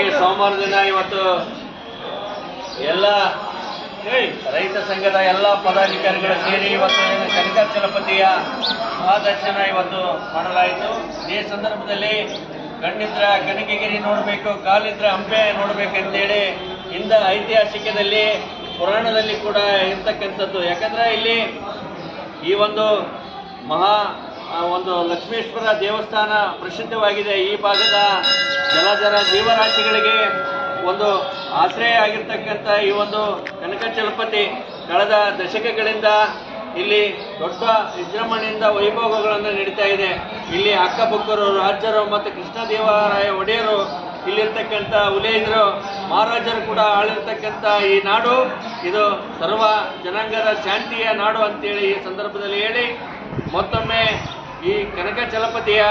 ದರ್ಶನಕ್ಕೆ ಸೋಮವಾರ ದಿನ ಇವತ್ತು ಎಲ್ಲ ರೈತ ಸಂಘದ ಎಲ್ಲ ಪದಾಧಿಕಾರಿಗಳು ಸೇರಿ ಇವತ್ತು ಶಂಕರ್ ಕನಕಾಚಲಪತಿಯ ಮಹಾದರ್ಶನ ದರ್ಶನ ಇವತ್ತು ಮಾಡಲಾಯಿತು. ಈ ಸಂದರ್ಭದಲ್ಲಿ ಕಣ್ಣಿದ್ರ ಕನಕಗಿರಿ ನೋಡಬೇಕು ಕಾಲಿದ್ರ ಹಂಪೆ ನೋಡಬೇಕಂತೇಳಿ ಇಂದ ಐತಿಹಾಸಿಕದಲ್ಲಿ ಪುರಾಣದಲ್ಲಿ ಕೂಡ ಇರ್ತಕ್ಕಂಥದ್ದು. ಯಾಕಂದ್ರೆ ಇಲ್ಲಿ ಈ ಒಂದು ಮಹಾ ಒಂದು ಲಕ್ಷ್ಮೇಶ್ವರ ದೇವಸ್ಥಾನ ಪ್ರಸಿದ್ಧವಾಗಿದೆ. ಈ ಭಾಗದ ಜಲಜರ ಜೀವರಾಶಿಗಳಿಗೆ ಒಂದು ಆಶ್ರಯ ಆಗಿರ್ತಕ್ಕಂಥ ಈ ಒಂದು ಕನಕಚಲಪತಿ ಕಳೆದ ದಶಕಗಳಿಂದ ಇಲ್ಲಿ ದೊಡ್ಡ ವಿಜೃಂಭಣೆಯಿಂದ ವೈಭೋಗಗಳನ್ನು ನಡೀತಾ ಇದೆ. ಇಲ್ಲಿ ಅಕ್ಕಬುಕ್ಕರು ರಾಜರು ಮತ್ತು ಕೃಷ್ಣದೇವರಾಯ ಒಡೆಯರು, ಇಲ್ಲಿರ್ತಕ್ಕಂಥ ಉಲೇಂದ್ರು, ಮಹಾರಾಜರು ಕೂಡ ಆಳಿರ್ತಕ್ಕಂಥ ಈ ನಾಡು. ಇದು ಸರ್ವ ಜನಾಂಗದ ಶಾಂತಿಯ ನಾಡು ಅಂತೇಳಿ ಈ ಸಂದರ್ಭದಲ್ಲಿ ಹೇಳಿ ಮತ್ತೊಮ್ಮೆ ಈ ಕನಕ ಚಲಪತಿಯ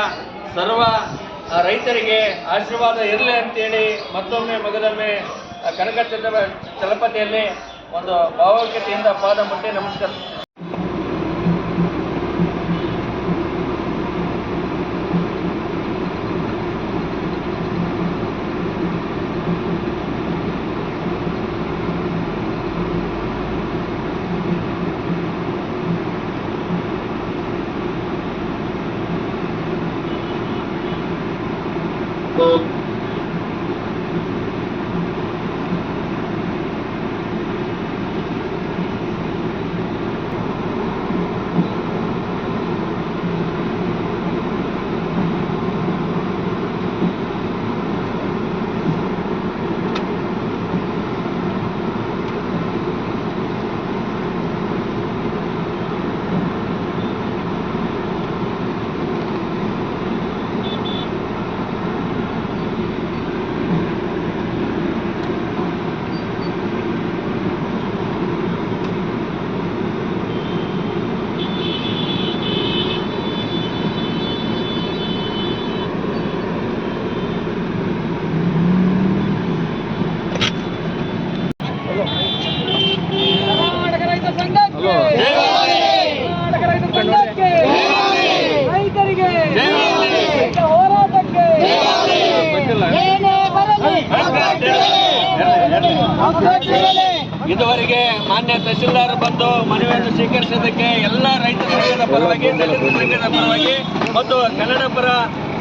ಸರ್ವ ರೈತರಿಗೆ ಆಶೀರ್ವಾದ ಇರಲಿ ಅಂತೇಳಿ ಮತ್ತೊಮ್ಮೆ ಮಗದೊಮ್ಮೆ ಕನಕ ಚಲ ಚಲಪತಿಯಲ್ಲಿ ಒಂದು ಭಾವೈಕ್ಯತೆಯಿಂದ ಪಾದ ಮುಟ್ಟಿ ನಮಸ್ಕಾರ ಕರ್ನಾಟಕ ರೈತ ಸಂಘಕ್ಕೆ ಕರ್ನಾಟಕ ರೈತ ಸಂಘಕ್ಕೆ ರೈತರಿಗೆ ರೈತ ಹೋರಾಟಕ್ಕೆ ಏನೇ ಬರಲಿ ಅವಕಾಶವಿರಲಿ. ಇದುವರೆಗೆ ಮಾನ್ಯ ತಹಶೀಲ್ದಾರ್ ಬಂದು ಮನವಿಯನ್ನು ಸ್ವೀಕರಿಸೋದಕ್ಕೆ ಎಲ್ಲ ರೈತ ಸಂಘದ ಪರವಾಗಿ, ದಲಿತ ಸಂಘದ ಪರವಾಗಿ ಮತ್ತು ಕನ್ನಡ ಪರ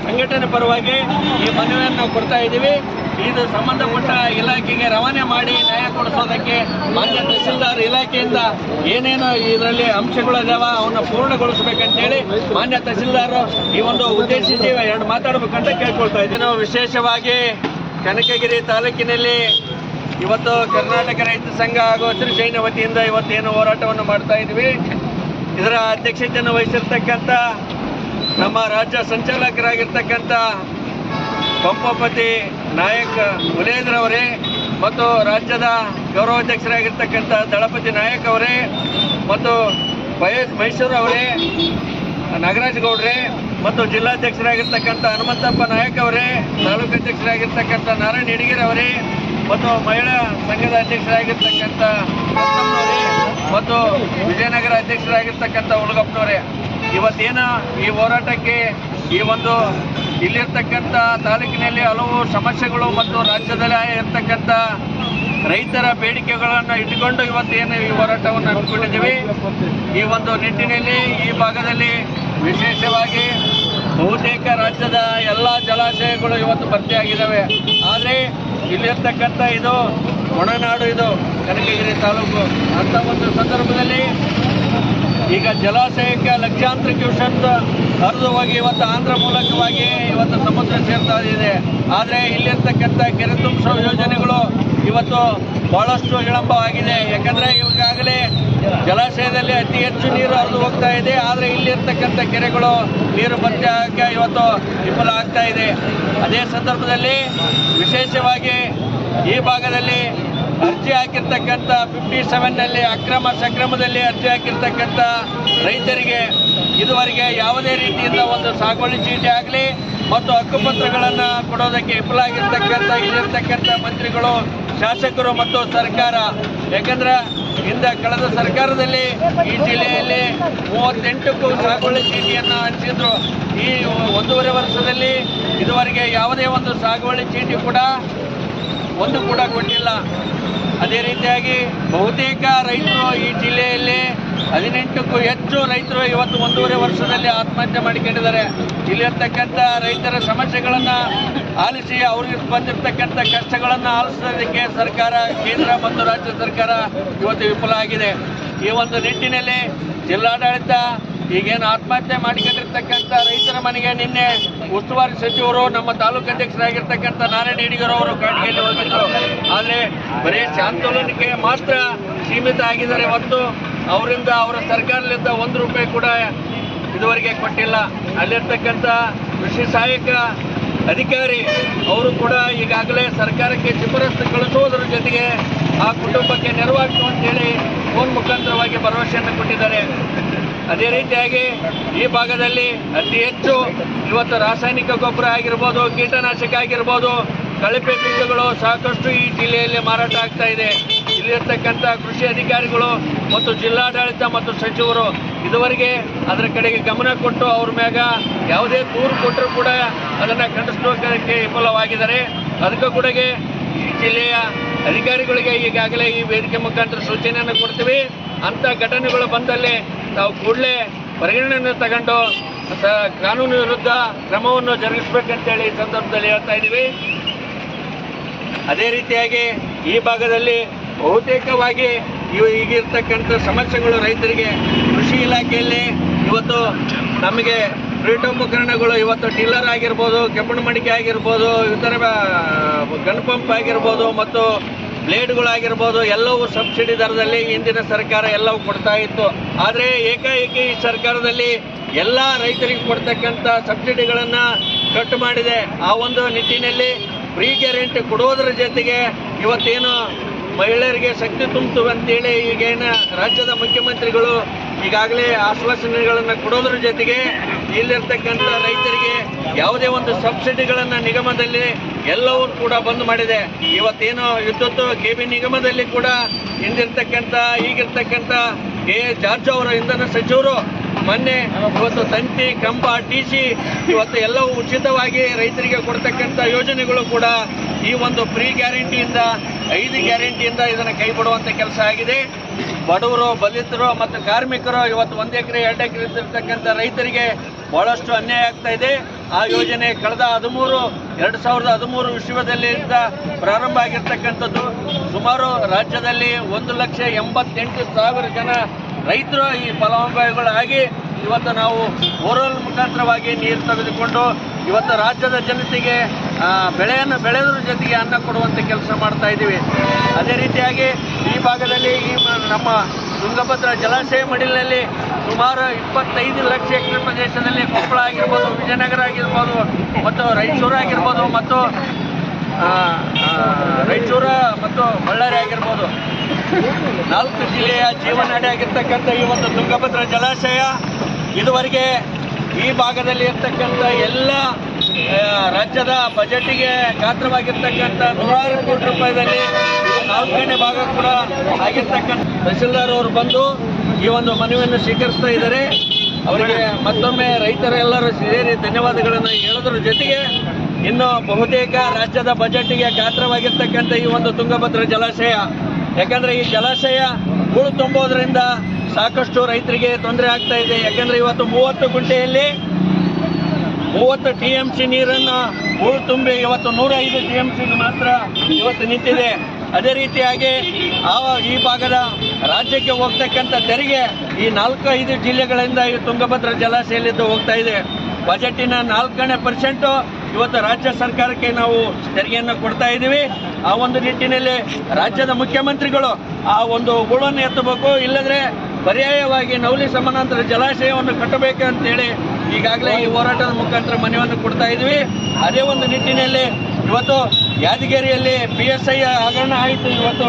ಸಂಘಟನೆ ಪರವಾಗಿ ಈ ಮನವಿಯನ್ನು ನಾವು ಕೊಡ್ತಾ ಇದ್ದೀವಿ. ಇದು ಸಂಬಂಧಪಟ್ಟ ಇಲಾಖೆಗೆ ರವಾನೆ ಮಾಡಿ ನ್ಯಾಯ ಕೊಡಿಸೋದಕ್ಕೆ ಮಾನ್ಯ ತಹಸೀಲ್ದಾರ್ ಇಲಾಖೆಯಿಂದ ಏನೇನು ಇದರಲ್ಲಿ ಅಂಶಗಳಿದಾವ ಅವನ್ನ ಪೂರ್ಣಗೊಳಿಸಬೇಕಂತೇಳಿ ಮಾನ್ಯ ತಹಶೀಲ್ದಾರ್ ಈ ಒಂದು ಉದ್ದೇಶಿಸಿ ಎರಡು ಮಾತಾಡಬೇಕಂತ ಕೇಳ್ಕೊಳ್ತಾ ಇದ್ದೀನಿ ವಿಶೇಷವಾಗಿ ಕನಕಗಿರಿ ತಾಲೂಕಿನಲ್ಲಿ ಇವತ್ತು ಕರ್ನಾಟಕ ರೈತ ಸಂಘ ಹಾಗೂ ಹಸಿರು ಸೇನೆ ವತಿಯಿಂದ ಇವತ್ತೇನು ಹೋರಾಟವನ್ನು ಮಾಡ್ತಾ ಇದ್ವಿ ಇದರ ಅಧ್ಯಕ್ಷತೆಯನ್ನು ವಹಿಸಿರ್ತಕ್ಕಂಥ ನಮ್ಮ ರಾಜ್ಯ ಸಂಚಾಲಕರಾಗಿರ್ತಕ್ಕಂಥ ಪಂಪಪತಿ ನಾಯಕ್ ಅವರೇ ಮತ್ತು ರಾಜ್ಯದ ಗೌರವಾಧ್ಯಕ್ಷರಾಗಿರ್ತಕ್ಕಂಥ ದಳಪತಿ ನಾಯಕ್ ಅವರೇ ಮತ್ತು ವಯಸ್ ಮೈಸೂರು ಅವರೇ, ನಾಗರಾಜ್ ಗೌಡ್ರೆ ಮತ್ತು ಜಿಲ್ಲಾಧ್ಯಕ್ಷರಾಗಿರ್ತಕ್ಕಂಥ ಹನುಮಂತಪ್ಪ ನಾಯಕ್ ಅವರೇ, ತಾಲೂಕು ಅಧ್ಯಕ್ಷರಾಗಿರ್ತಕ್ಕಂಥ ನಾರಾಯಣ ಮತ್ತು ಮಹಿಳಾ ಸಂಘದ ಅಧ್ಯಕ್ಷರಾಗಿರ್ತಕ್ಕಂಥ ಮತ್ತು ವಿಜಯನಗರ ಅಧ್ಯಕ್ಷರಾಗಿರ್ತಕ್ಕಂಥ ಹುಡುಗಪ್ಪನವರೇ ಇವತ್ತೇನು ಈ ಹೋರಾಟಕ್ಕೆ ಈ ಒಂದು ಇಲ್ಲಿರ್ತಕ್ಕಂಥ ತಾಲೂಕಿನಲ್ಲಿ ಹಲವು ಸಮಸ್ಯೆಗಳು ಮತ್ತು ರಾಜ್ಯದಲ್ಲಿ ಇರ್ತಕ್ಕಂಥ ರೈತರ ಬೇಡಿಕೆಗಳನ್ನು ಇಟ್ಟುಕೊಂಡು ಇವತ್ತೇನು ಈ ಹೋರಾಟವನ್ನು ಹಮ್ಮಿಕೊಂಡಿದ್ದೀವಿ. ಈ ಒಂದು ನಿಟ್ಟಿನಲ್ಲಿ ಈ ಭಾಗದಲ್ಲಿ ವಿಶೇಷವಾಗಿ ಬಹುತೇಕ ರಾಜ್ಯದ ಎಲ್ಲ ಜಲಾಶಯಗಳು ಇವತ್ತು ಭರ್ತಿಯಾಗಿದ್ದಾವೆ. ಆದರೆ ಇಲ್ಲಿರ್ತಕ್ಕಂಥ ಇದು ಒಣನಾಡು ಇದು ಕನಕಗಿರಿ ತಾಲೂಕು. ಅಂತ ಒಂದು ಸಂದರ್ಭದಲ್ಲಿ ಈಗ ಜಲಾಶಯಕ್ಕೆ ಲಕ್ಷಾಂತರ ಕ್ಯೂಷನ್ ಹರಿದು ಹೋಗಿ ಇವತ್ತು ಆಂಧ್ರ ಮೂಲಕವಾಗಿ ಇವತ್ತು ಸಮುದ್ರ ಸೇರ್ತಾ ಇದೆ. ಆದರೆ ಇಲ್ಲಿರ್ತಕ್ಕಂಥ ಕೆರೆ ತುಂಬಿಸೋ ಯೋಜನೆಗಳು ಇವತ್ತು ಬಹಳಷ್ಟು ವಿಳಂಬವಾಗಿದೆ. ಯಾಕಂದ್ರೆ ಇವಾಗಲೇ ಜಲಾಶಯದಲ್ಲಿ ಅತಿ ಹೆಚ್ಚು ನೀರು ಹರಿದು ಹೋಗ್ತಾ ಇದೆ. ಆದರೆ ಇಲ್ಲಿರ್ತಕ್ಕಂಥ ಕೆರೆಗಳು ನೀರು ಆಗಕ್ಕೆ ಇವತ್ತು ವಿಫಲ ಆಗ್ತಾ ಇದೆ. ಅದೇ ಸಂದರ್ಭದಲ್ಲಿ ವಿಶೇಷವಾಗಿ ಈ ಭಾಗದಲ್ಲಿ ಅರ್ಜಿ ಹಾಕಿರ್ತಕ್ಕಂಥ ಫಿಫ್ಟಿ ಸೆವೆನ್ನಲ್ಲಿ ಅಕ್ರಮ ಸಕ್ರಮದಲ್ಲಿ ಅರ್ಜಿ ಹಾಕಿರ್ತಕ್ಕಂಥ ರೈತರಿಗೆ ಇದುವರೆಗೆ ಯಾವುದೇ ರೀತಿಯಿಂದ ಒಂದು ಸಾಗುವಳಿ ಚೀಟಿ ಆಗಲಿ, ಮತ್ತು ಹಕ್ಕುಪತ್ರಗಳನ್ನು ಕೊಡೋದಕ್ಕೆ ವಿಫಲ ಆಗಿರ್ತಕ್ಕಂಥ, ಇಲ್ಲಿರ್ತಕ್ಕಂಥ ಮಂತ್ರಿಗಳು ಶಾಸಕರು ಮತ್ತು ಸರ್ಕಾರ. ಯಾಕಂದ್ರೆ ಹಿಂದೆ ಕಳೆದ ಸರ್ಕಾರದಲ್ಲಿ ಈ ಜಿಲ್ಲೆಯಲ್ಲಿ ಮೂವತ್ತೆಂಟಕ್ಕೂ ಸಾಗುವಳಿ ಚೀಟಿಯನ್ನು ಹಂಚಿದ್ರು. ಈ ಒಂದೂವರೆ ವರ್ಷದಲ್ಲಿ ಇದುವರೆಗೆ ಯಾವುದೇ ಒಂದು ಸಾಗುವಳಿ ಚೀಟಿ ಕೂಡ ಒಂದು ಕೂಡ ಕೊಟ್ಟಿಲ್ಲ. ಅದೇ ರೀತಿಯಾಗಿ ಬಹುತೇಕ ರೈತರು ಈ ಜಿಲ್ಲೆಯಲ್ಲಿ ಹದಿನೆಂಟಕ್ಕೂ ಹೆಚ್ಚು ರೈತರು ಇವತ್ತು ಒಂದೂವರೆ ವರ್ಷದಲ್ಲಿ ಆತ್ಮಹತ್ಯೆ ಮಾಡಿಕೊಂಡಿದ್ದಾರೆ. ಇಲ್ಲಿರ್ತಕ್ಕಂಥ ರೈತರ ಸಮಸ್ಯೆಗಳನ್ನು ಆಲಿಸಿ ಅವ್ರಿಗೆ ಬಂದಿರತಕ್ಕಂಥ ಕಷ್ಟಗಳನ್ನು ಆಲಿಸೋದಕ್ಕೆ ಸರ್ಕಾರ, ಕೇಂದ್ರ ಮತ್ತು ರಾಜ್ಯ ಸರ್ಕಾರ ಇವತ್ತು ವಿಫಲ ಆಗಿದೆ. ಈ ಒಂದು ನಿಟ್ಟಿನಲ್ಲಿ ಜಿಲ್ಲಾಡಳಿತ ಈಗೇನು ಆತ್ಮಹತ್ಯೆ ಮಾಡಿಕೊಂಡಿರ್ತಕ್ಕಂಥ ರೈತರ ಮನೆಗೆ ನಿನ್ನೆ ಉಸ್ತುವಾರಿ ಸಚಿವರು, ನಮ್ಮ ತಾಲೂಕು ಅಧ್ಯಕ್ಷರಾಗಿರ್ತಕ್ಕಂಥ ನಾರಾಯಣ ಹಿಡಿಗರು ಅವರು ಕಾಟಿಗೆಯಲ್ಲಿ ಹೋಗಿದ್ರು. ಆದರೆ ಬರೀ ಶಾಂತೋಲನಕ್ಕೆ ಮಾತ್ರ ಸೀಮಿತ ಆಗಿದ್ದಾರೆ. ಮತ್ತು ಅವರಿಂದ, ಅವರ ಸರ್ಕಾರದಿಂದ ಒಂದು ರೂಪಾಯಿ ಕೂಡ ಇದುವರೆಗೆ ಕೊಟ್ಟಿಲ್ಲ. ಅಲ್ಲಿರ್ತಕ್ಕಂಥ ಕೃಷಿ ಸಹಾಯಕ ಅಧಿಕಾರಿ, ಅವರು ಕೂಡ ಈಗಾಗಲೇ ಸರ್ಕಾರಕ್ಕೆ ಶಿಫಾರಸು ಕಳಿಸುವುದರ ಜೊತೆಗೆ ಆ ಕುಟುಂಬಕ್ಕೆ ನೆರವಾಗ್ತು ಅಂತೇಳಿ ಫೋನ್ ಮುಖಾಂತರವಾಗಿ ಭರವಸೆಯನ್ನು ಕೊಟ್ಟಿದ್ದಾರೆ. ಅದೇ ರೀತಿಯಾಗಿ ಈ ಭಾಗದಲ್ಲಿ ಅತಿ ಹೆಚ್ಚು ಇವತ್ತು ರಾಸಾಯನಿಕ ಗೊಬ್ಬರ ಆಗಿರ್ಬೋದು, ಕೀಟನಾಶಕ ಆಗಿರ್ಬೋದು, ಕಳಪೆ ಬೀಜಗಳು ಸಾಕಷ್ಟು ಈ ಜಿಲ್ಲೆಯಲ್ಲಿ ಮಾರಾಟ ಆಗ್ತಾ ಇದೆ. ಇಲ್ಲಿರ್ತಕ್ಕಂಥ ಕೃಷಿ ಅಧಿಕಾರಿಗಳು ಮತ್ತು ಜಿಲ್ಲಾಡಳಿತ ಮತ್ತು ಸಚಿವರು ಇದುವರೆಗೆ ಅದರ ಕಡೆಗೆ ಗಮನ ಕೊಟ್ಟು ಅವ್ರ ಮ್ಯಾಗ ಯಾವುದೇ ದೂರು ಕೊಟ್ಟರು ಕೂಡ ಅದನ್ನು ಖಂಡಿಸೋಕೆ ವಿಫಲವಾಗಿದ್ದಾರೆ. ಅದಕ್ಕೂ ಕೂಡ ಈ ಜಿಲ್ಲೆಯ ಅಧಿಕಾರಿಗಳಿಗೆ ಈಗಾಗಲೇ ಈ ವೇದಿಕೆ ಮುಖಾಂತರ ಸೂಚನೆಯನ್ನು ಕೊಡ್ತೀವಿ. ಅಂಥ ಘಟನೆಗಳು ಬಂದಲ್ಲಿ ತಾವು ಕೂಡಲೇ ಪರಿಗಣನೆಯನ್ನು ತಗೊಂಡು ಕಾನೂನು ವಿರುದ್ಧ ಕ್ರಮವನ್ನು ಜರುಗಿಸಬೇಕಂತೇಳಿ ಈ ಸಂದರ್ಭದಲ್ಲಿ ಹೇಳ್ತಾ ಇದ್ದೀವಿ. ಅದೇ ರೀತಿಯಾಗಿ ಈ ಭಾಗದಲ್ಲಿ ಬಹುತೇಕವಾಗಿ ಈಗಿರ್ತಕ್ಕಂಥ ಸಮಸ್ಯೆಗಳು ರೈತರಿಗೆ ಕೃಷಿ ಇಲಾಖೆಯಲ್ಲಿ ಇವತ್ತು ನಮಗೆ ಪೀಠೋಪಕರಣಗಳು ಇವತ್ತು ಟಿಲ್ಲರ್ ಆಗಿರ್ಬೋದು ಕೆಬ್ಬಣ ಮಡಿಕೆ ಆಗಿರ್ಬೋದು, ಇತರ ಗನ್ ಪಂಪ್ ಆಗಿರ್ಬೋದು ಮತ್ತು ಬ್ಲೇಡ್ಗಳಾಗಿರ್ಬೋದು, ಎಲ್ಲವೂ ಸಬ್ಸಿಡಿ ದರದಲ್ಲಿ ಹಿಂದಿನ ಸರ್ಕಾರ ಎಲ್ಲವೂ ಕೊಡ್ತಾ ಇತ್ತು. ಆದರೆ ಏಕಾಏಕಿ ಈ ಸರ್ಕಾರದಲ್ಲಿ ಎಲ್ಲ ರೈತರಿಗೆ ಕೊಡ್ತಕ್ಕಂಥ ಸಬ್ಸಿಡಿಗಳನ್ನು ಕಟ್ ಮಾಡಿದೆ. ಆ ಒಂದು ನಿಟ್ಟಿನಲ್ಲಿ ಫ್ರೀ ಗ್ಯಾರಂಟಿ ಕೊಡೋದ್ರ ಜೊತೆಗೆ ಇವತ್ತೇನು ಮಹಿಳೆಯರಿಗೆ ಶಕ್ತಿ ತುಂಬಿತು ಅಂತೇಳಿ ಈಗೇನು ರಾಜ್ಯದ ಮುಖ್ಯಮಂತ್ರಿಗಳು ಈಗಾಗಲೇ ಆಶ್ವಾಸನೆಗಳನ್ನು ಕೊಡೋದ್ರ ಜೊತೆಗೆ ಇಲ್ಲಿರ್ತಕ್ಕಂಥ ರೈತರಿಗೆ ಯಾವುದೇ ಒಂದು ಸಬ್ಸಿಡಿಗಳನ್ನು ನಿಗಮದಲ್ಲಿ ಎಲ್ಲವೂ ಕೂಡ ಬಂದ್ ಮಾಡಿದೆ. ಇವತ್ತೇನು ವಿದ್ಯುತ್ ಕೆ ಬಿ ನಿಗಮದಲ್ಲಿ ಕೂಡ ಹಿಂದಿರ್ತಕ್ಕಂಥ ಈಗಿರ್ತಕ್ಕಂಥ ಕೆ ಜಾರ್ಜ್ ಅವರ ಇಂಧನ ಸಚಿವರು ಮೊನ್ನೆ ಇವತ್ತು ತಂತಿ, ಕಂಬ, ಟಿ ಸಿ ಇವತ್ತು ಎಲ್ಲವೂ ಉಚಿತವಾಗಿ ರೈತರಿಗೆ ಕೊಡ್ತಕ್ಕಂಥ ಯೋಜನೆಗಳು ಕೂಡ ಈ ಒಂದು ಫ್ರೀ ಗ್ಯಾರಂಟಿಯಿಂದ, ಐದು ಗ್ಯಾರಂಟಿಯಿಂದ ಇದನ್ನು ಕೈ ಕೆಲಸ ಆಗಿದೆ. ಬಡವರು ಬಲಿತರು ಮತ್ತು ಕಾರ್ಮಿಕರು ಇವತ್ತು ಒಂದು ಎಕರೆ, ಎರಡು ಎಕರೆ ಇದ್ದಿರ್ತಕ್ಕಂಥ ರೈತರಿಗೆ ಬಹಳಷ್ಟು ಅನ್ಯಾಯ ಆಗ್ತಾ ಇದೆ. ಆ ಯೋಜನೆ ಕಳೆದ ಹದಿಮೂರು, ಎರಡು ಸಾವಿರದ ಹದಿಮೂರು ವಿಶ್ವದಲ್ಲಿ ಪ್ರಾರಂಭ ಆಗಿರ್ತಕ್ಕಂಥದ್ದು. ಸುಮಾರು ರಾಜ್ಯದಲ್ಲಿ ಒಂದು ಲಕ್ಷ ಎಂಬತ್ತೆಂಟು ಸಾವಿರ ಜನ ರೈತರು ಈ ಫಲಾನುಭವಿಗಳಾಗಿ ಇವತ್ತು ನಾವು ಬೋರ್ವೆಲ್ ಮುಖಾಂತರವಾಗಿ ನೀರು ತೆಗೆದುಕೊಂಡು ಇವತ್ತು ರಾಜ್ಯದ ಜನತೆಗೆ ಬೆಳೆಯನ್ನು ಬೆಳೆದ್ರ ಜೊತೆಗೆ ಅನ್ನ ಕೊಡುವಂಥ ಕೆಲಸ ಮಾಡ್ತಾ ಇದ್ದೀವಿ. ಅದೇ ರೀತಿಯಾಗಿ ಈ ಭಾಗದಲ್ಲಿ ಈ ನಮ್ಮ ತುಂಗಭದ್ರಾ ಜಲಾಶಯ ಮಡಿಲಿನಲ್ಲಿ ಸುಮಾರು ಇಪ್ಪತ್ತೈದು ಲಕ್ಷ ಎಕರೆ ಪ್ರದೇಶದಲ್ಲಿ ಕೊಪ್ಪಳ ಆಗಿರ್ಬೋದು, ವಿಜಯನಗರ ಆಗಿರ್ಬೋದು, ಮತ್ತು ರಾಯಚೂರು ಆಗಿರ್ಬೋದು, ಮತ್ತು ರಾಯಚೂರು ಮತ್ತು ಬಳ್ಳಾರಿ ಆಗಿರ್ಬೋದು. ನಾಲ್ಕು ಜಿಲ್ಲೆಯ ಜೀವನಾಡಿ ಆಗಿರ್ತಕ್ಕಂಥ ಈ ಒಂದು ತುಂಗಭದ್ರಾ ಜಲಾಶಯ ಇದುವರೆಗೆ ಈ ಭಾಗದಲ್ಲಿ ಇರ್ತಕ್ಕಂಥ ಎಲ್ಲ ರಾಜ್ಯದ ಬಜೆಟ್ಗೆ ಗಾತ್ರವಾಗಿರ್ತಕ್ಕಂಥ ನೂರಾರು ಕೋಟಿ ರೂಪಾಯಿದಲ್ಲಿ ನಾಲ್ಕನೇ ಭಾಗ ಕೂಡ ಆಗಿರ್ತಕ್ಕಂಥ ತಹಸೀಲ್ದಾರ್ ಅವರು ಬಂದು ಈ ಒಂದು ಮನವಿಯನ್ನು ಸ್ವೀಕರಿಸ್ತಾ ಇದ್ದಾರೆ. ಅವರಿಗೆ ಮತ್ತೊಮ್ಮೆ ರೈತರೆಲ್ಲರೂ ಸೇರಿ ಧನ್ಯವಾದಗಳನ್ನು ಹೇಳೋದ್ರ ಜೊತೆಗೆ ಇನ್ನು ಬಹುತೇಕ ರಾಜ್ಯದ ಬಜೆಟ್ಗೆ ಗಾತ್ರವಾಗಿರ್ತಕ್ಕಂಥ ಈ ಒಂದು ತುಂಗಭದ್ರಾ ಜಲಾಶಯ, ಯಾಕಂದ್ರೆ ಈ ಜಲಾಶಯ ಹೂಳು ತುಂಬೋದ್ರಿಂದ ಸಾಕಷ್ಟು ರೈತರಿಗೆ ತೊಂದರೆ ಆಗ್ತಾ ಇದೆ. ಯಾಕಂದ್ರೆ ಇವತ್ತು ಮೂವತ್ತು ಗುಂಟೆಯಲ್ಲಿ ಮೂವತ್ತು ಟಿ ಎಂ ಸಿ ನೀರನ್ನು ಹೂಳು ತುಂಬಿ ಇವತ್ತು ನೂರ ಐದು ಟಿ ಎಂ ಸಿ ಮಾತ್ರ ಇವತ್ತು ನಿಂತಿದೆ. ಅದೇ ರೀತಿಯಾಗಿ ಆ ಈ ಭಾಗದ ರಾಜ್ಯಕ್ಕೆ ಹೋಗ್ತಕ್ಕಂಥ ತೆರಿಗೆ ಈ ನಾಲ್ಕು ಐದು ಜಿಲ್ಲೆಗಳಿಂದ ಈ ತುಂಗಭದ್ರಾ ಜಲಾಶಯಲ್ಲಿದ್ದು ಹೋಗ್ತಾ ಇದೆ. ಬಜೆಟಿನ ನಾಲ್ಕನೇ ಪರ್ಸೆಂಟು ಇವತ್ತು ರಾಜ್ಯ ಸರ್ಕಾರಕ್ಕೆ ನಾವು ತೆರಿಗೆಯನ್ನು ಕೊಡ್ತಾ ಇದ್ದೀವಿ. ಆ ಒಂದು ನಿಟ್ಟಿನಲ್ಲಿ ರಾಜ್ಯದ ಮುಖ್ಯಮಂತ್ರಿಗಳು ಆ ಒಂದು ಗುಳನ್ನು ಎತ್ತಬೇಕು. ಇಲ್ಲದ್ರೆ ಪರ್ಯಾಯವಾಗಿ ನವಲಿ ಸಮಾನಾಂತರ ಜಲಾಶಯವನ್ನು ಕಟ್ಟಬೇಕು ಅಂತೇಳಿ ಈಗಾಗಲೇ ಈ ಹೋರಾಟದ ಮುಖಾಂತರ ಮನವಿಯನ್ನು ಕೊಡ್ತಾ ಇದ್ವಿ. ಅದೇ ಒಂದು ನಿಟ್ಟಿನಲ್ಲಿ ಇವತ್ತು ಯಾದಗಿರಿಯಲ್ಲಿ ಪಿ ಎಸ್ ಐ ಹಗರಣ ಆಯಿತು. ಇವತ್ತು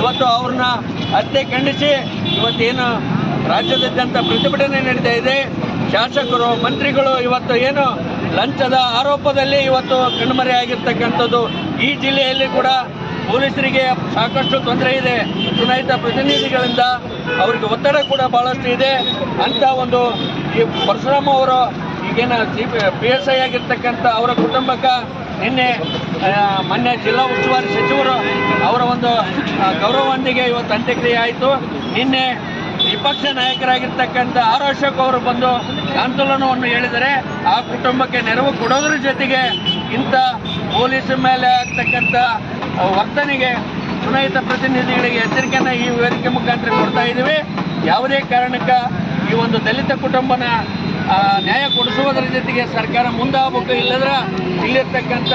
ಇವತ್ತು ಅವ್ರನ್ನ ಹತ್ಯೆ ಖಂಡಿಸಿ ಇವತ್ತೇನು ರಾಜ್ಯದಾದ್ಯಂತ ಪ್ರತಿಭಟನೆ ನಡೀತಾ ಇದೆ. ಶಾಸಕರು, ಮಂತ್ರಿಗಳು ಇವತ್ತು ಏನು ಲಂಚದ ಆರೋಪದಲ್ಲಿ ಇವತ್ತು ಕಣ್ಮರೆಯಾಗಿರ್ತಕ್ಕಂಥದ್ದು ಈ ಜಿಲ್ಲೆಯಲ್ಲಿ ಕೂಡ ಪೊಲೀಸರಿಗೆ ಸಾಕಷ್ಟು ತೊಂದರೆ ಇದೆ. ಚುನಾಯಿತ ಪ್ರತಿನಿಧಿಗಳಿಂದ ಅವರಿಗೆ ಒತ್ತಡ ಕೂಡ ಬಹಳಷ್ಟು ಇದೆ. ಅಂತ ಒಂದು ಈ ಪರಶುರಾಮ ಅವರು ಈಗೇನ ಸಿ ಪಿ ಎಸ್ ಐ ಆಗಿರ್ತಕ್ಕಂಥ ಅವರ ಕುಟುಂಬಕ್ಕೆ ನಿನ್ನೆ ಮೊನ್ನೆ ಜಿಲ್ಲಾ ಉಸ್ತುವಾರಿ ಸಚಿವರು ಅವರ ಒಂದು ಗೌರವದೊಂದಿಗೆ ಇವತ್ತು ಅಂತ್ಯಕ್ರಿಯೆ ಆಯಿತು. ನಿನ್ನೆ ವಿಪಕ್ಷ ನಾಯಕರಾಗಿರ್ತಕ್ಕಂಥ ಆರ್ ಅಶೋಕ್ ಅವರು ಬಂದು ಆಂದೋಲನವನ್ನು ಹೇಳಿದರೆ ಆ ಕುಟುಂಬಕ್ಕೆ ನೆರವು ಕೊಡೋದ್ರ ಜೊತೆಗೆ ಇಂಥ ಪೊಲೀಸ್ ಮೇಲೆ ಆಗ್ತಕ್ಕಂಥ ವರ್ತನೆಗೆ ಚುನಾಯಿತ ಪ್ರತಿನಿಧಿಗಳಿಗೆ ಎಚ್ಚರಿಕೆಯನ್ನು ಈ ವೇದಿಕೆ ಮುಖಾಂತರ ಕೊಡ್ತಾ ಇದ್ದೀವಿ. ಯಾವುದೇ ಕಾರಣಕ್ಕೆ ಈ ಒಂದು ದಲಿತ ಕುಟುಂಬನ ನ್ಯಾಯ ಕೊಡಿಸುವುದರ ಜೊತೆಗೆ ಸರ್ಕಾರ ಮುಂದಾಗಬೇಕು, ಇಲ್ಲದ್ರೆ ಇಲ್ಲಿರ್ತಕ್ಕಂಥ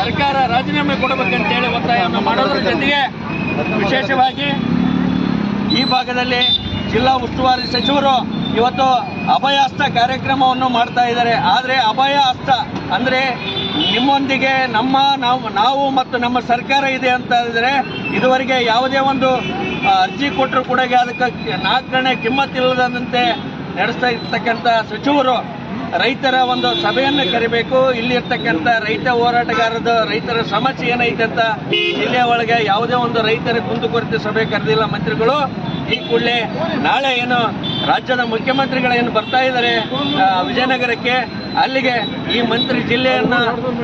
ಸರ್ಕಾರ ರಾಜೀನಾಮೆ ಕೊಡಬೇಕಂತೇಳಿ ಒತ್ತಾಯವನ್ನು ಮಾಡೋದ್ರ ಜೊತೆಗೆ ವಿಶೇಷವಾಗಿ ಈ ಭಾಗದಲ್ಲಿ ಜಿಲ್ಲಾ ಉಸ್ತುವಾರಿ ಸಚಿವರು ಇವತ್ತು ಅಭಯ ಹಸ್ತ ಕಾರ್ಯಕ್ರಮವನ್ನು ಮಾಡ್ತಾ ಇದ್ದಾರೆ. ಆದರೆ ಅಭಯ ಹಸ್ತ ಅಂದರೆ ನಿಮ್ಮೊಂದಿಗೆ ನಮ್ಮ ನಾವು ನಾವು ಮತ್ತು ನಮ್ಮ ಸರ್ಕಾರ ಇದೆ ಅಂತ ಹೇಳಿದ್ರೆ ಇದುವರೆಗೆ ಯಾವುದೇ ಒಂದು ಅರ್ಜಿ ಕೊಟ್ಟರು ಕೂಡ ಅದಕ್ಕೆ ನಾಲ್ಕನೇ ಕಿಮ್ಮತ್ತಿಲ್ಲದಂತೆ ನಡೆಸ್ತಾ ಇರ್ತಕ್ಕಂಥ ಸಚಿವರು ರೈತರ ಒಂದು ಸಭೆಯನ್ನು ಕರಿಬೇಕು. ಇಲ್ಲಿ ಇರ್ತಕ್ಕಂಥ ರೈತ ಹೋರಾಟಗಾರರ ರೈತರ ಸಮಸ್ಯೆ ಏನೈತೆ ಅಂತ ಜಿಲ್ಲೆಯ ಒಳಗೆ ಯಾವುದೇ ಒಂದು ರೈತರ ಕುಂದುಕೊರತೆ ಸಭೆ ಕರೆದಿಲ್ಲ ಮಂತ್ರಿಗಳು. ಈ ಕೂಡಲೇ ನಾಳೆ ಏನು ರಾಜ್ಯದ ಮುಖ್ಯಮಂತ್ರಿಗಳೇನು ಬರ್ತಾ ಇದ್ದಾರೆ ವಿಜಯನಗರಕ್ಕೆ ಅಲ್ಲಿಗೆ ಈ ಮಂತ್ರಿ ಜಿಲ್ಲೆಯನ್ನ,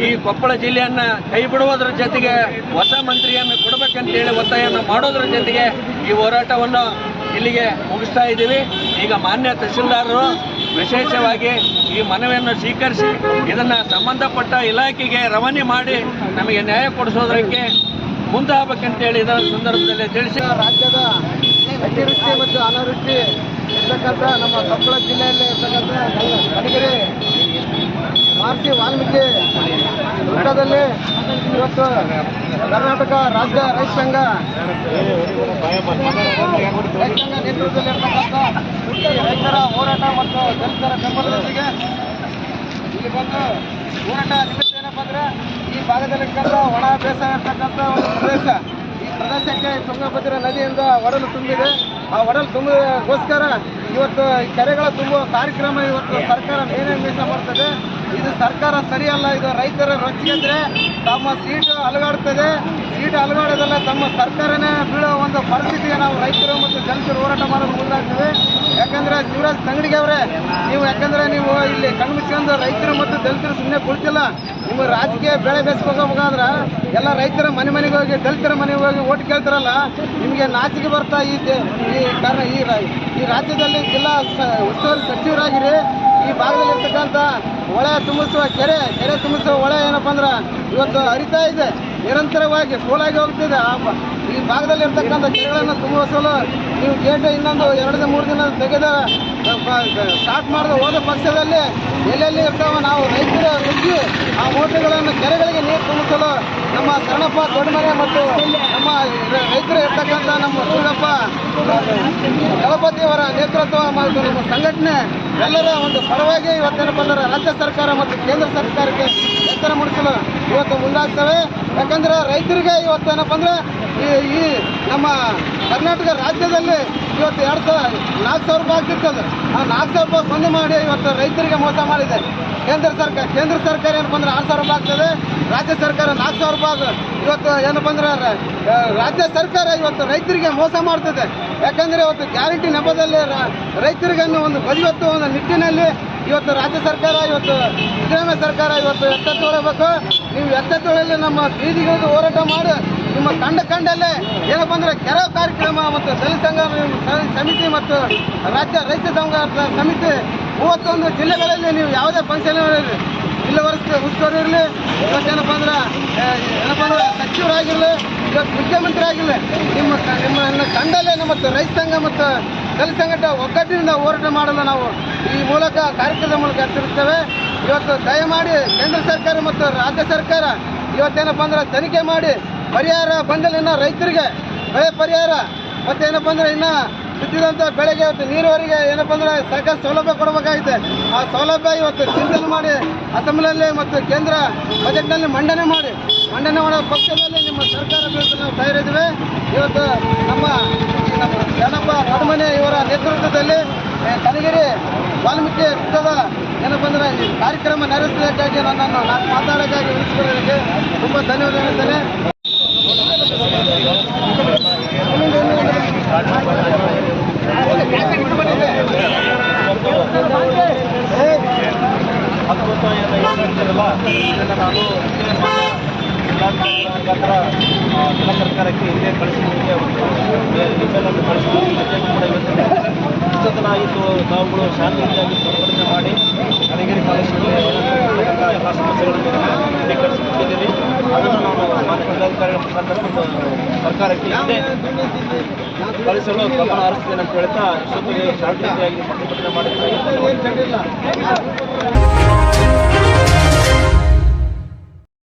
ಈ ಕೊಪ್ಪಳ ಜಿಲ್ಲೆಯನ್ನ ಕೈ ಬಿಡುವುದರ ಜೊತೆಗೆ ಹೊಸ ಮಂತ್ರಿಯನ್ನು ಕೊಡಬೇಕಂತೇಳಿ ಒತ್ತಾಯವನ್ನು ಮಾಡೋದ್ರ ಜೊತೆಗೆ ಈ ಹೋರಾಟವನ್ನು ಇಲ್ಲಿಗೆ ಮುಗಿಸ್ತಾ ಇದ್ದೀವಿ. ಈಗ ಮಾನ್ಯ ತಹಸೀಲ್ದಾರರು ವಿಶೇಷವಾಗಿ ಈ ಮನವಿಯನ್ನು ಸ್ವೀಕರಿಸಿ ಇದನ್ನ ಸಂಬಂಧಪಟ್ಟ ಇಲಾಖೆಗೆ ರವಾನೆ ಮಾಡಿ ನಮಗೆ ನ್ಯಾಯ ಕೊಡಿಸೋದಕ್ಕೆ ಮುಂದಾಗಬೇಕಂತೇಳಿ ಇದರ ಸಂದರ್ಭದಲ್ಲಿ ತಿಳಿಸಿ ರಾಜ್ಯದ ಅತಿವೃಷ್ಟಿ ಮತ್ತು ಅನಾವೃಷ್ಟಿ ಇರ್ತಕ್ಕಂಥ ನಮ್ಮ ಕೊಪ್ಪಳ ಜಿಲ್ಲೆಯಲ್ಲಿ ಇರ್ತಕ್ಕಂಥ ಕನಗಿರಿ ಮಹರ್ಷಿ ವಾಲ್ಮೀಕಿ ಮಠದಲ್ಲಿ ಇವತ್ತು ಕರ್ನಾಟಕ ರಾಜ್ಯ ರೈತ ಸಂಘ ರೈತ ಸಂಘ ನೇತೃತ್ವದಲ್ಲಿ ಇರ್ತಕ್ಕಂಥ ರೈತರ ಹೋರಾಟ ಮತ್ತು ದಲಿತರ ಬೆಂಬಲದೊಂದಿಗೆ ಇಲ್ಲಿ ಬಂದು ಹೋರಾಟ ಏನಪ್ಪ ಅಂದ್ರೆ ಈ ಭಾಗದಲ್ಲಿ ಒಣ ಬೇಸಾಯ ಇರ್ತಕ್ಕಂಥ ಒಂದು ಪ್ರದೇಶ. ಪ್ರದೇಶಕ್ಕೆ ತುಂಗಭದ್ರಾ ನದಿಯಿಂದ ಒಡಲು ತುಂಬಿದೆ. ಆ ಒಡಲು ತುಂಬಿಗೋಸ್ಕರ ಇವತ್ತು ಕೆರೆಗಳ ತುಂಬುವ ಕಾರ್ಯಕ್ರಮ ಇವತ್ತು ಸರ್ಕಾರ ಮೀಸ ಮಾಡ್ತದೆ. ಇದು ಸರ್ಕಾರ ಸರಿಯಲ್ಲ. ಇದು ರೈತರ ರೊಚ್ಚಿಗೆಂದ್ರೆ ತಮ್ಮ ಸೀಟು ಅಲುಗಾಡ್ತದೆ. ಸೀಟು ಅಲುಗಾಡೋದಲ್ಲ ತಮ್ಮ ಸರ್ಕಾರನೇ ಬೀಳೋ ಒಂದು ಪರಿಸ್ಥಿತಿಗೆ ನಾವು ರೈತರು ಮತ್ತು ಜನತರು ಹೋರಾಟ ಮಾಡಲು ಮುಂದಾಗ್ತದೆ. ಯಾಕಂದ್ರೆ ಶಿವರಾಜ್ ತಂಗಡಿಗೆ ಅವರೇ ಯಾಕಂದ್ರೆ ನೀವು ಇಲ್ಲಿ ಕಣ್ಮಿಸ್ಕೊಂಡು ರೈತರು ಮತ್ತು ದಲಿತರು ಸುಮ್ಮನೆ ಕುಳಿತಿಲ್ಲ. ನಿಮ್ಮ ರಾಜಕೀಯ ಬೆಳೆ ಬೇಸ್ಕೋಬೇಕಾದ್ರ ಎಲ್ಲ ರೈತರ ಮನೆ ಮನೆಗೆ ಹೋಗಿ, ದಲಿತರ ಮನೆಗೆ ಹೋಗಿ ಓಟ್ ಕೇಳ್ತಾರಲ್ಲ, ನಿಮಗೆ ನಾಚಿಕೆ ಬರ್ತಾ ಈ ಕಾರಣ ಈ ಈ ರಾಜ್ಯದಲ್ಲಿ ಜಿಲ್ಲಾ ಉಸ್ತುವಾರಿ ಸಚಿವರಾಗಿರಿ. ಈ ಭಾಗದಲ್ಲಿ ಇರ್ತಕ್ಕಂಥ ಹೊಳೆ ತುಂಬಿಸುವ ಕೆರೆ ಕೆರೆ ತುಂಬಿಸುವ ಹೊಳೆ ಏನಪ್ಪ ಅಂದ್ರೆ ಇವತ್ತು ಹರಿತಾ ಇದೆ. ನಿರಂತರವಾಗಿ ಫೋಲಾಗಿ ಹೋಗ್ತಿದೆ. ಆ ಈ ಭಾಗದಲ್ಲಿ ಇರ್ತಕ್ಕಂಥ ಕೆರೆಗಳನ್ನು ತುಂಬಿಸಲು ನೀವು ಗೇಟ್ ಇನ್ನೊಂದು ಎರಡು ಮೂರು ದಿನ ತೆಗೆದ ಸ್ಟಾರ್ಟ್ ಮಾಡಿದ ಹೋದ ಪಕ್ಷದಲ್ಲಿ ಎಲ್ಲೆಲ್ಲಿ ಇರ್ತಾವ ನಾವು ರೈತರ ನುಗ್ಗಿ ಆ ಮೋಟರ್ಗಳನ್ನು ಕೆರೆಗಳಿಗೆ ನೀರು ತುಂಬಿಸಲು ನಮ್ಮ ಶರಣಪ್ಪ ದೊಡ್ಡಮನೆ ಮತ್ತು ನಮ್ಮ ರೈತರು ಇರ್ತಕ್ಕಂಥ ನಮ್ಮ ಸೂರಪ್ಪ ದಳಪತಿಯವರ ನೇತೃತ್ವ ಮತ್ತು ನಮ್ಮ ಸಂಘಟನೆ, ಎಲ್ಲರ ಒಂದು ಪರವಾಗಿ ಇವತ್ತೇನಪ್ಪ ಅಂದ್ರೆ ರಾಜ್ಯ ಸರ್ಕಾರ ಮತ್ತು ಕೇಂದ್ರ ಸರ್ಕಾರಕ್ಕೆ ಎತ್ತರ ಮೂಡಿಸಲು ಇವತ್ತು ಮುಂದಾಗ್ತವೆ. ಯಾಕಂದ್ರೆ ರೈತರಿಗೆ ಇವತ್ತೇನಪ್ಪ ಅಂದ್ರೆ ಈ ನಮ್ಮ ಕರ್ನಾಟಕ ರಾಜ್ಯದಲ್ಲಿ ಇವತ್ತು ಎರಡು ಸಾವಿರ ನಾಲ್ಕು ಸಾವಿರ ರೂಪಾಯಿ ಆಗ್ತಿರ್ತದೆ. ಆ ನಾಲ್ಕು ಸಾವಿರ ರೂಪಾಯಿ ಬಂದ್ ಮಾಡಿ ಇವತ್ತು ರೈತರಿಗೆ ಮೋಸ ಮಾಡಿದೆ. ಕೇಂದ್ರ ಸರ್ಕಾರ ಕೇಂದ್ರ ಸರ್ಕಾರ ಏನಪ್ಪ ಅಂದ್ರೆ ಆರು ಸಾವಿರ ರೂಪಾಯಿ ಆಗ್ತದೆ. ರಾಜ್ಯ ಸರ್ಕಾರ ನಾಲ್ಕು ಸಾವಿರ ರೂಪಾಯಿ ಇವತ್ತು ಏನಪ್ಪ ಅಂದ್ರೆ ರಾಜ್ಯ ಸರ್ಕಾರ ಇವತ್ತು ರೈತರಿಗೆ ಮೋಸ ಮಾಡ್ತದೆ. ಯಾಕಂದ್ರೆ ಇವತ್ತು ಗ್ಯಾರಂಟಿ ನೆಪದಲ್ಲಿ ರೈತರಿಗನ್ನು ರೈತರಿಗೆ ಒಂದು ಬದಿವತ್ತು ಒಂದು ನಿಟ್ಟಿನಲ್ಲಿ ಇವತ್ತು ರಾಜ್ಯ ಸರ್ಕಾರ ಇವತ್ತು ಕೇಂದ್ರ ಸರ್ಕಾರ ಇವತ್ತು ಎಚ್ಚೆತ್ತೊಳಬೇಕು ನೀವು ಎಚ್ಚೆತ್ತೊಳಲ್ಲಿ ನಮ್ಮ ಬೀದಿಗಳಿಗೆ ಹೋರಾಟ ಮಾಡಿ. ನಿಮ್ಮ ಕಂಡ ಕಂಡಲ್ಲೇ ಏನಪ್ಪ ಅಂದ್ರೆ ಕೆರೆ ಕಾರ್ಯಕ್ರಮ ಮತ್ತು ದಲಿತ ಸಂಘ ಸಮಿತಿ ಮತ್ತು ರಾಜ್ಯ ರೈತ ಸಂಘ ಸಮಿತಿ. ಮೂವತ್ತೊಂದು ಜಿಲ್ಲೆಗಳಲ್ಲಿ ನೀವು ಯಾವುದೇ ಫಂಕ್ಷನ್ ಇರಲಿ ಜಿಲ್ಲೆ ವರ್ಷ ಉಸ್ತುವಾರಿ ಇರಲಿ ಇವತ್ತೇನಪ್ಪ ಅಂದ್ರೆ ಆ, ಏನಪ್ಪ ಅಂದ್ರೆ ಸಚಿವರಾಗಿರಲಿ ಇವತ್ತು ಮುಖ್ಯಮಂತ್ರಿ ಆಗಿರಲಿ ನಿಮ್ಮ ನಿಮ್ಮ ಕಂಡಲ್ಲೇ ನಮ್ಮ ರೈತ ಸಂಘ ಮತ್ತು ಸಂಘಟ ಒಗ್ಗಟ್ಟಿನಿಂದ ಹೋರಾಟ ಮಾಡಲು ನಾವು ಈ ಮೂಲಕ ಕಾರ್ಯಕ್ರಮದ ಮೂಲಕ ಎಚ್ಚರಿಸ್ತೇವೆ. ಇವತ್ತು ದಯಮಾಡಿ ಕೇಂದ್ರ ಸರ್ಕಾರ ಮತ್ತು ರಾಜ್ಯ ಸರ್ಕಾರ ಇವತ್ತೇನಪ್ಪ ಅಂದ್ರೆ ತನಿಖೆ ಮಾಡಿ ಪರಿಹಾರ ಬಂದಲ್ಲಿನ ರೈತರಿಗೆ ಬೆಳೆ ಪರಿಹಾರ ಮತ್ತೇನಪ್ಪ ಅಂದ್ರೆ ಇನ್ನ ಬಿತ್ತಿದಂಥ ಬೆಳೆಗೆ ಇವತ್ತು ನೀರುವರೆಗೆ ಏನಪ್ಪ ಅಂದ್ರೆ ಸರ್ಕಾರ ಸೌಲಭ್ಯ ಕೊಡಬೇಕಾಗಿದೆ. ಆ ಸೌಲಭ್ಯ ಇವತ್ತು ಚಿಂತನೆ ಮಾಡಿ ಅಸೆಂಬ್ಲಿಯಲ್ಲಿ ಮತ್ತು ಕೇಂದ್ರ ಬಜೆಟ್ನಲ್ಲಿ ಮಂಡನೆ ಮಾಡಿ ಮಂಡನೆ ಮಾಡೋ ಪಕ್ಷದಲ್ಲಿ ನಿಮ್ಮ ಸರ್ಕಾರ ನಾವು ತಯಾರಿದ್ದೇವೆ ಇವತ್ತು ನಮ್ಮ ನಮ್ಮ ಜನಪ್ಪ ಇವರ ನೇತೃತ್ವದಲ್ಲಿ ಕನಗಿರಿ ವಾಲ್ಮೀಕಿ ವೃತ್ತದ ಏನಪ್ಪ ಅಂದ್ರೆ ಈ ಕಾರ್ಯಕ್ರಮ ನೆರವೇರಿಸಲಿಕ್ಕಾಗಿ ನನ್ನನ್ನು ನಾನು ಮಾತಾಡೋಕ್ಕಾಗಿ ಉಳಿಸಿಕೊಳ್ಳೋದಕ್ಕೆ ತುಂಬ ಧನ್ಯವಾದ ಹೇಳ್ತೇನೆ. ಹತ್ತೊಂಬತ್ತು ಇದನ್ನು ನಾನು ಜಿಲ್ಲಾ ಸರ್ಕಾರಕ್ಕೆ ಹಿಂದೆ ಕಳಿಸಿದ್ದಕ್ಕೆ ಇಮೇಲನ್ನು ಕಳಿಸಿದ್ದು ಕೂಡ ಇವತ್ತಿನ ಇಷ್ಟೊತ್ತನ ಆಯಿತು ತಾವುಗಳು ಶಾಂತಿಯುತವಾಗಿ ಪ್ರತಿಭಟನೆ ಮಾಡಿ ಹಣಗೆರೆ ಕಾಲೇಜಿನಲ್ಲಿ ಎಲ್ಲ ಸಮಸ್ಯೆಗಳನ್ನು ಹಿಂದೆ ಕಳಿಸಿಕೊಟ್ಟಿದ್ದೀರಿ ಅದನ್ನು ನಾವು ಮಾನ್ಯ ಜಿಲ್ಲಾಧಿಕಾರಿಗಳ ಮುಖಾಂತರ ಸರ್ಕಾರಕ್ಕೆ ಹಿಂದೆ ಕಳಿಸಲು ಗಮನ ಹರಿಸ್ತೇನೆ ಅಂತ ಹೇಳ್ತಾ ಶಾಂತಿಯುತವಾಗಿ ಪ್ರತಿಭಟನೆ ಮಾಡಿದ್ದಾರೆ